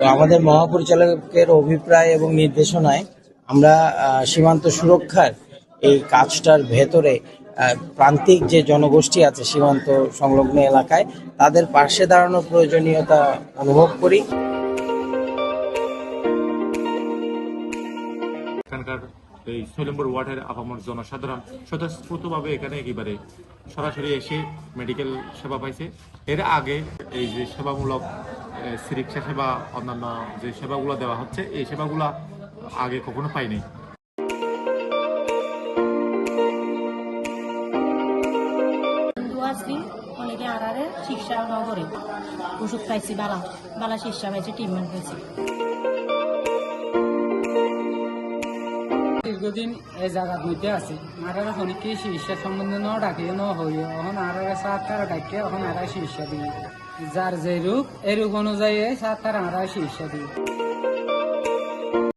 আমাদের মহাপরিচালকের অভিপ্রায় এবং নির্দেশনায় আমরা সীমান্ত সুরক্ষার এই কাজটার ভেতরে প্রান্তিক যে জনগোষ্ঠী আছে সীমান্ত সংলগ্ন এলাকায়, তাদের পাশে দাঁড়ানোর প্রয়োজনীয়তা অনুভব করি। এখানকার এই ছয় নম্বর ওয়ার্ডের আপামর জনসাধারণ স্বতঃস্ফূর্তভাবে এখানে একেবারে সরাসরি এসে মেডিকেল সেবা পাইছে। এর আগে এই যে সেবামূলক সিরিক্সা সেবা, অন্যান্য যে সেবাগুলো দেওয়া হচ্ছে, এই সেবাগুলো আগে কখনো পাইনি। অনেকে শিক্ষা নগরে ওষুধ পাইছি বালা। বালা শিক্ষা পাইছি ট্রিটমেন্ট পাইছি দীর্ঘদিন এই জায়গার মধ্যে আছে। আর এখন কি চিকিৎসা সম্বন্ধে ন ডাকিয়ে ন হই এখন আর সাত তারা ডাকিয়ে এখন আর চিকিৎসা দিই যার যে রূপ এই রূপ অনুযায়ী সাত তারা আর চিকিৎসা দিই